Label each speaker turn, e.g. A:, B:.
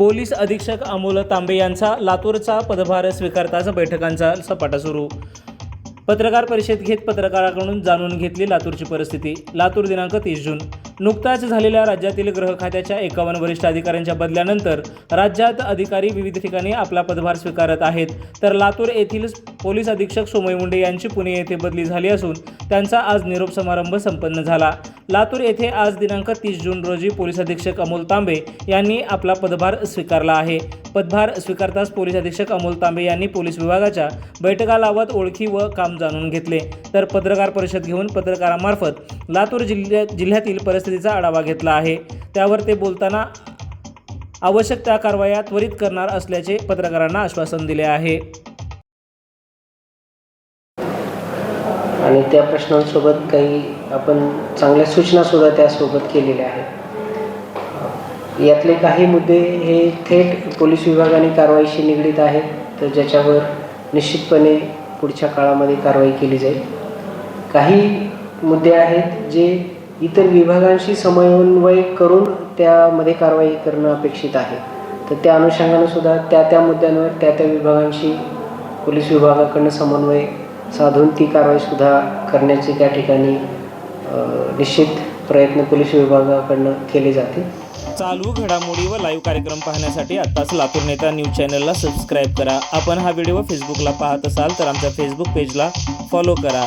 A: Police अधीक्षक अमोल तांबे यांचा लातूरचा पदभार स्वीकारताच बैठकांचा सपाटा सुरू. पत्रकार परिषद घेत पत्रकाराकडून जाणून घेतली लातूरची परिस्थिती. लातूर दिनांक तीस जून. नुकताच झालेल्या राज्यातील गृह खात्याच्या एकावन्न वरिष्ठ अधिकाऱ्यांच्या बदल्यानंतर राज्यात अधिकारी विविध ठिकाणी आपला पदभार स्वीकारत आहेत. तर लातूर येथील पोलीस अधीक्षक सोमय मुंडे यांची पुणे येथे बदली झाली असून त्यांचा आज निरोप समारंभ संपन्न झाला. लातूर येथे आज दिनांक तीस जून रोजी पोलीस अधीक्षक अमोल तांबे यांनी आपला पदभार स्वीकारला आहे. पदभार स्वीकारताच पोलीस अधीक्षक अमोल तांबे यांनी पोलीस विभागाच्या बैठका लावत ओळखी व काम जाणून घेतले. तर पत्रकार परिषद घेऊन पत्रकारामार्फत लातूर जिल्ह्या जिल्ह्यातील परिस्थितीचा आढावा घेतला आहे. त्यावर ते बोलताना आवश्यक त्या कारवाया त्वरित करणार असल्याचे पत्रकारांना आश्वासन दिले आहे.
B: आणि त्या प्रश्नांसोबत काही आपण चांगल्या सूचनासुद्धा त्यासोबत केलेल्या आहेत. यातले काही मुद्दे हे थेट पोलीस विभागाने कारवाईशी निगडीत आहेत तर ज्याच्यावर निश्चितपणे पुढच्या काळामध्ये कारवाई केली जाईल. काही मुद्दे आहेत जे इतर विभागांशी समन्वय करून त्यामध्ये कारवाई करणं अपेक्षित आहे. तर त्या अनुषंगानं सुद्धा त्या त्या मुद्द्यांवर त्या त्या विभागांशी पोलीस विभागाकडनं समन्वय साधून ती कारवाईसुद्धा करण्याचे त्या ठिकाणी निश्चित प्रयत्न पोलीस विभागाकडनं केले जाते
A: चालू घडामोडी व लाईव्ह कार्यक्रम पाहण्यासाठी आत्ताच लातूर नेता न्यूज चॅनलला सबस्क्राईब करा. आपण हा व्हिडिओ फेसबुकला पाहत असाल तर आमच्या फेसबुक पेजला फॉलो करा.